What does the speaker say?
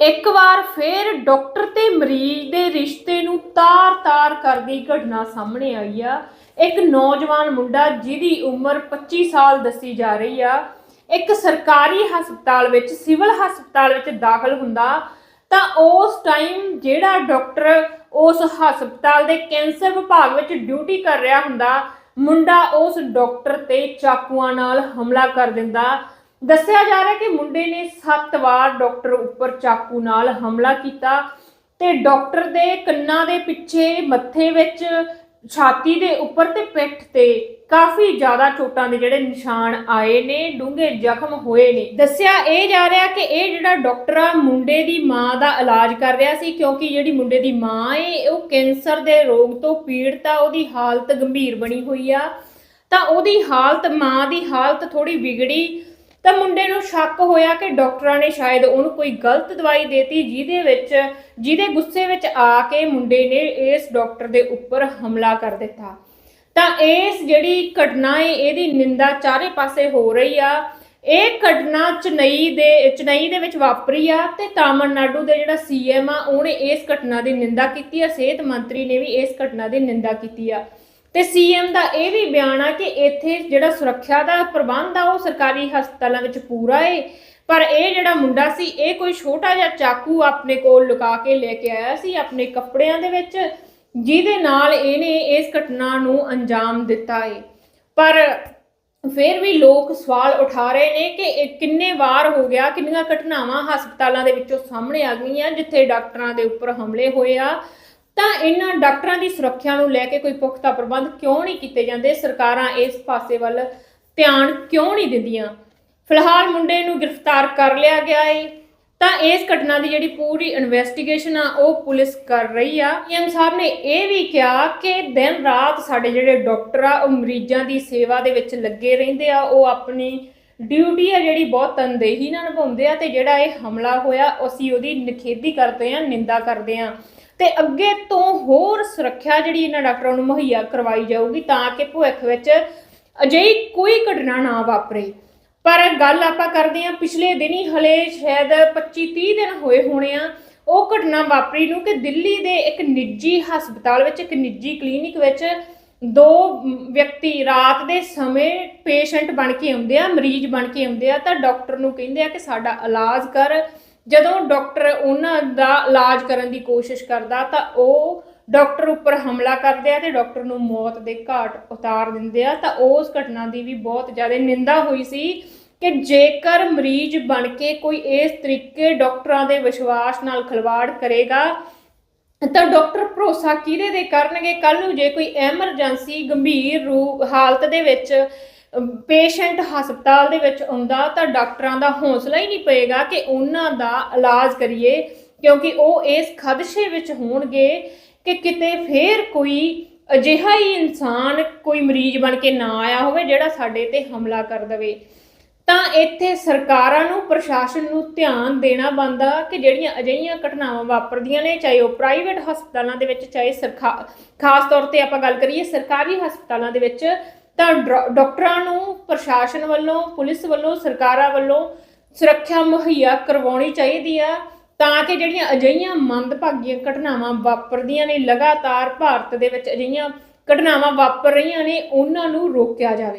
ਇੱਕ ਵਾਰ ਫੇਰ ਡਾਕਟਰ ਤੇ ਮਰੀਜ਼ ਦੇ ਰਿਸ਼ਤੇ ਨੂੰ ਤਾਰ-ਤਾਰ ਕਰਦੀ ਘਟਨਾ ਸਾਹਮਣੇ ਆਈ ਆ। ਇੱਕ ਨੌਜਵਾਨ ਮੁੰਡਾ ਜਿਹਦੀ ਉਮਰ 25 ਸਾਲ ਦੱਸੀ ਜਾ ਰਹੀ ਆ। ਇੱਕ ਸਰਕਾਰੀ ਹਸਪਤਾਲ ਵਿੱਚ, ਸਿਵਲ ਹਸਪਤਾਲ ਵਿੱਚ ਦਾਖਲ ਹੁੰਦਾ। ਤਾਂ ਉਸ ਟਾਈਮ ਜਿਹੜਾ ਡਾਕਟਰ ਉਸ ਹਸਪਤਾਲ ਦੇ ਕੈਂਸਰ ਵਿਭਾਗ ਵਿੱਚ ਡਿਊਟੀ ਕਰ ਰਿਹਾ ਹੁੰਦਾ, ਮੁੰਡਾ ਉਸ ਡਾਕਟਰ ਤੇ ਚਾਕੂਆਂ ਨਾਲ ਹਮਲਾ ਕਰ ਦਿੰਦਾ। ਦੱਸਿਆ ਜਾ ਰਿਹਾ ਕਿ ਮੁੰਡੇ ਨੇ 7 ਵਾਰ ਡਾਕਟਰ ਉੱਪਰ ਚਾਕੂ ਨਾਲ ਹਮਲਾ ਕੀਤਾ ਤੇ ਡਾਕਟਰ ਦੇ ਕੰਨਾਂ ਦੇ ਪਿੱਛੇ ਮੱਥੇ ਵਿੱਚ ਛਾਤੀ ਦੇ ਉੱਪਰ ਤੇ ਪਿੱਠ ਤੇ ਕਾਫੀ ਜ਼ਿਆਦਾ ਚੋਟਾਂ ਦੇ ਜਿਹੜੇ ਨਿਸ਼ਾਨ ਆਏ ਨੇ, ਡੂੰਘੇ ਜ਼ਖਮ ਹੋਏ ਨੇ। ਦੱਸਿਆ ਇਹ ਜਾ ਰਿਹਾ ਕਿ ਇਹ ਜਿਹੜਾ ਡਾਕਟਰ ਆ, ਮੁੰਡੇ ਦੀ ਮਾਂ ਦਾ ਇਲਾਜ ਕਰ ਰਿਹਾ ਸੀ ਕਿਉਂਕਿ ਜਿਹੜੀ ਮੁੰਡੇ ਦੀ ਮਾਂ ਏ, ਉਹ ਕੈਂਸਰ ਦੇ ਰੋਗ ਤੋਂ ਪੀੜਤ ਆ, ਉਹਦੀ ਹਾਲਤ ਗੰਭੀਰ ਬਣੀ ਹੋਈ ਆ। ਤਾਂ ਉਹਦੀ ਹਾਲਤ, ਮਾਂ ਦੀ ਹਾਲਤ ਥੋੜੀ ਵਿਗੜੀ ਤਾਂ ਮੁੰਡੇ ਨੂੰ ਸ਼ੱਕ ਹੋਇਆ ਕਿ ਡਾਕਟਰਾਂ ਨੇ ਸ਼ਾਇਦ ਉਹਨੂੰ ਕੋਈ ਗਲਤ ਦਵਾਈ ਦੇਤੀ, ਜਿਹਦੇ ਵਿੱਚ, ਜਿਹਦੇ ਗੁੱਸੇ ਵਿੱਚ ਆ ਕੇ ਮੁੰਡੇ ਨੇ ਇਸ ਡਾਕਟਰ ਦੇ ਉੱਪਰ ਹਮਲਾ ਕਰ ਦਿੱਤਾ। ਤਾਂ ਇਸ ਜਿਹੜੀ ਘਟਨਾ ਹੈ, ਇਹਦੀ ਨਿੰਦਾ ਚਾਰੇ ਪਾਸੇ ਹੋ ਰਹੀ ਆ। ਇਹ ਘਟਨਾ ਚਨਈ ਦੇ, ਚੇਨਈ ਦੇ ਵਿੱਚ ਵਾਪਰੀ ਆ ਤੇ ਤਾਮਿਲਨਾਡੂ ਦੇ ਜਿਹੜਾ ਸੀਐਮ ਆ, ਉਹਨੇ ਇਸ ਘਟਨਾ ਦੀ ਨਿੰਦਾ ਕੀਤੀ ਆ। ਸਿਹਤ ਮੰਤਰੀ ਨੇ ਵੀ ਇਸ ਘਟਨਾ ਦੀ ਨਿੰਦਾ ਕੀਤੀ ਆ। ਤੇ ਸੀਐਮ ਦਾ ਇਹ ਵੀ ਬਿਆਨ ਆ ਕਿ ਇੱਥੇ ਜਿਹੜਾ ਸੁਰੱਖਿਆ ਦਾ ਪ੍ਰਬੰਧ ਆ, ਉਹ ਸਰਕਾਰੀ ਹਸਪਤਾਲਾਂ ਵਿੱਚ ਪੂਰਾ ਏ। ਪਰ ਇਹ ਜਿਹੜਾ ਮੁੰਡਾ ਸੀ, ਇਹ ਕੋਈ ਛੋਟਾ ਜਿਹਾ ਚਾਕੂ ਆਪਣੇ ਕੋਲ ਲੁਕਾ ਕੇ ਲੈ ਕੇ ਆਇਆ ਸੀ ਆਪਣੇ ਕੱਪੜਿਆਂ ਦੇ ਵਿੱਚ, ਜਿਹਦੇ ਨਾਲ ਇਹਨੇ ਇਸ ਘਟਨਾ ਨੂੰ ਅੰਜਾਮ ਦਿੱਤਾ ਏ। ਪਰ ਫਿਰ ਵੀ ਲੋਕ ਸਵਾਲ ਉਠਾ ਰਹੇ ਨੇ ਕਿ ਇਹ ਕਿੰਨੇ ਵਾਰ ਹੋ ਗਿਆ, ਕਿੰਨੀਆਂ ਘਟਨਾਵਾਂ ਹਸਪਤਾਲਾਂ ਦੇ ਵਿੱਚੋਂ ਸਾਹਮਣੇ ਆ ਗਈਆਂ, ਜਿੱਥੇ ਡਾਕਟਰਾਂ ਦੇ ਉੱਪਰ ਹਮਲੇ ਹੋਏ ਆ। ਤਾਂ ਇਹਨਾਂ ਡਾਕਟਰਾਂ ਦੀ ਸੁਰੱਖਿਆ ਨੂੰ ਲੈ ਕੇ ਕੋਈ ਪੁਖਤਾ ਪ੍ਰਬੰਧ ਕਿਉਂ ਨਹੀਂ ਕੀਤੇ ਜਾਂਦੇ? ਸਰਕਾਰਾਂ ਇਸ ਪਾਸੇ ਵੱਲ ਧਿਆਨ ਕਿਉਂ ਨਹੀਂ ਦਿੰਦੀਆਂ? ਫਿਲਹਾਲ ਮੁੰਡੇ ਨੂੰ ਗ੍ਰਿਫਤਾਰ ਕਰ ਲਿਆ ਗਿਆ ਏ। ਤਾਂ ਇਸ ਘਟਨਾ ਦੀ ਜਿਹੜੀ ਪੂਰੀ ਇਨਵੈਸਟੀਗੇਸ਼ਨ ਆ, ਉਹ ਪੁਲਿਸ ਕਰ ਰਹੀ ਆ। ਐਮ ਸਾਹਿਬ ਨੇ ਇਹ ਵੀ ਕਿਹਾ ਕਿ ਦਿਨ ਰਾਤ ਸਾਡੇ ਜਿਹੜੇ ਡਾਕਟਰ ਆ, ਉਹ ਮਰੀਜ਼ਾਂ ਦੀ ਸੇਵਾ ਦੇ ਵਿੱਚ ਲੱਗੇ ਰਹਿੰਦੇ ਆ। ਉਹ ਆਪਣੀ ਡਿਊਟੀ ਆ ਜਿਹੜੀ ਬਹੁਤ ਤਨਦੇਹੀ ਨਾਲ ਨਿਭਾਉਂਦੇ ਆ ਤੇ ਜਿਹੜਾ ਇਹ ਹਮਲਾ ਹੋਇਆ, ਅਸੀਂ ਉਹਦੀ ਨਿਖੇਧੀ ਕਰਦੇ ਆ, ਨਿੰਦਾ ਕਰਦੇ ਆ। ਤੇ ਅੱਗੇ ਤੋਂ ਹੋਰ ਸੁਰੱਖਿਆ ਜਿਹੜੀ ਇਹਨਾਂ ਡਾਕਟਰਾਂ ਨੂੰ ਮੁਹੱਈਆ ਕਰਵਾਈ ਜਾਊਗੀ ਤਾਂ ਕਿ ਭਵਿੱਖ ਵਿੱਚ ਅਜਿਹੀ ਕੋਈ ਘਟਨਾ ਨਾ ਵਾਪਰੇ। ਪਰ ਗੱਲ ਆਪਾਂ ਕਰਦੇ ਹਾਂ, ਪਿਛਲੇ ਦਿਨੀ ਹਲੇ ਸ਼ਾਇਦ 25 30 ਦਿਨ ਹੋਏ ਹੋਣੇ ਆ, ਉਹ ਘਟਨਾ ਵਾਪਰੀ ਨੂੰ ਕਿ ਦਿੱਲੀ ਦੇ ਇੱਕ ਨਿੱਜੀ ਹਸਪਤਾਲ ਵਿੱਚ, ਇੱਕ ਨਿੱਜੀ ਕਲੀਨਿਕ ਵਿੱਚ ਦੋ ਵਿਅਕਤੀ ਰਾਤ ਦੇ ਸਮੇਂ ਪੇਸ਼ੈਂਟ ਬਣ ਕੇ ਆਉਂਦੇ ਆ, ਮਰੀਜ਼ ਬਣ ਕੇ ਆਉਂਦੇ ਆ ਤਾਂ ਡਾਕਟਰ ਨੂੰ ਕਹਿੰਦੇ ਆ ਕਿ ਸਾਡਾ ਇਲਾਜ ਕਰ। ਜਦੋਂ ਡਾਕਟਰ ਉਹਨਾਂ ਦਾ ਇਲਾਜ ਕਰਨ ਦੀ ਕੋਸ਼ਿਸ਼ ਕਰਦਾ ਤਾਂ ਉਹ ਡਾਕਟਰ ਉੱਪਰ ਹਮਲਾ ਕਰਦੇ ਆ ਤੇ ਡਾਕਟਰ ਨੂੰ ਮੌਤ ਦੇ ਘਾਟ ਉਤਾਰ ਦਿੰਦੇ ਆ, ਤਾਂ ਉਸ ਘਟਨਾ ਦੀ ਵੀ ਬਹੁਤ ਜ਼ਿਆਦਾ ਨਿੰਦਾ ਹੋਈ ਸੀ ਕਿ ਜੇਕਰ ਮਰੀਜ਼ ਬਣ ਕੇ ਕੋਈ ਇਸ ਤਰੀਕੇ ਡਾਕਟਰਾਂ ਦੇ ਵਿਸ਼ਵਾਸ ਨਾਲ ਖਿਲਵਾੜ ਕਰੇਗਾ, ਤਾਂ ਡਾਕਟਰ ਭਰੋਸਾ ਕਿਹਦੇ ਦੇ ਕਰਨਗੇ? ਕੱਲ ਨੂੰ ਜੇ ਕੋਈ ਐਮਰਜੈਂਸੀ ਗੰਭੀਰ ਰੂ ਹਾਲਤ ਦੇ ਵਿੱਚ ਪੇਸ਼ੈਂਟ ਹਸਪਤਾਲ ਦੇ ਵਿੱਚ ਆਉਂਦਾ ਤਾਂ ਡਾਕਟਰਾਂ ਦਾ ਹੌਸਲਾ ਹੀ ਨਹੀਂ ਪਏਗਾ ਕਿ ਉਹਨਾਂ ਦਾ ਇਲਾਜ ਕਰੀਏ, ਕਿਉਂਕਿ ਉਹ ਇਸ ਖਦਸ਼ੇ ਵਿੱਚ ਹੋਣਗੇ ਕਿ ਕਿਤੇ ਫੇਰ ਕੋਈ ਅਜਿਹਾ ਹੀ ਇਨਸਾਨ, ਕੋਈ ਮਰੀਜ਼ ਬਣ ਕੇ ਨਾ ਆਇਆ ਹੋਵੇ ਜਿਹੜਾ ਸਾਡੇ ਤੇ ਹਮਲਾ ਕਰ ਦਵੇ। ਤਾਂ ਇੱਥੇ ਸਰਕਾਰਾਂ ਨੂੰ, ਪ੍ਰਸ਼ਾਸਨ ਨੂੰ ਧਿਆਨ ਦੇਣਾ ਬੰਦਾ ਕਿ ਜਿਹੜੀਆਂ ਅਜਿਹੀਆਂ ਘਟਨਾਵਾਂ ਵਾਪਰਦੀਆਂ ਨੇ, ਚਾਹੇ ਉਹ ਪ੍ਰਾਈਵੇਟ ਹਸਪਤਾਲਾਂ ਦੇ ਵਿੱਚ, ਚਾਹੇ ਸਰਖਾ, ਖਾਸ ਤੌਰ ਤੇ ਆਪਾਂ ਗੱਲ ਕਰੀਏ ਸਰਕਾਰੀ ਹਸਪਤਾਲਾਂ ਦੇ ਵਿੱਚ ਤਾਂ ਡਾਕਟਰਾਂ ਨੂੰ, ਪ੍ਰਸ਼ਾਸਨ ਵੱਲੋਂ, ਪੁਲਿਸ ਵੱਲੋਂ, ਸਰਕਾਰਾਂ ਵੱਲੋਂ ਸੁਰੱਖਿਆ ਮੁਹੱਈਆ ਕਰਵਾਉਣੀ ਚਾਹੀਦੀ ਆ, ਤਾਂ ਕਿ ਜਿਹੜੀਆਂ ਅਜਿਹੀਆਂ ਮੰਦਭਾਗੀਆਂ ਘਟਨਾਵਾਂ ਵਾਪਰਦੀਆਂ ਨੇ, ਲਗਾਤਾਰ ਭਾਰਤ ਦੇ ਵਿੱਚ ਅਜਿਹੀਆਂ ਘਟਨਾਵਾਂ ਵਾਪਰ ਰਹੀਆਂ ਨੇ, ਉਹਨਾਂ ਨੂੰ ਰੋਕਿਆ ਜਾਵੇ।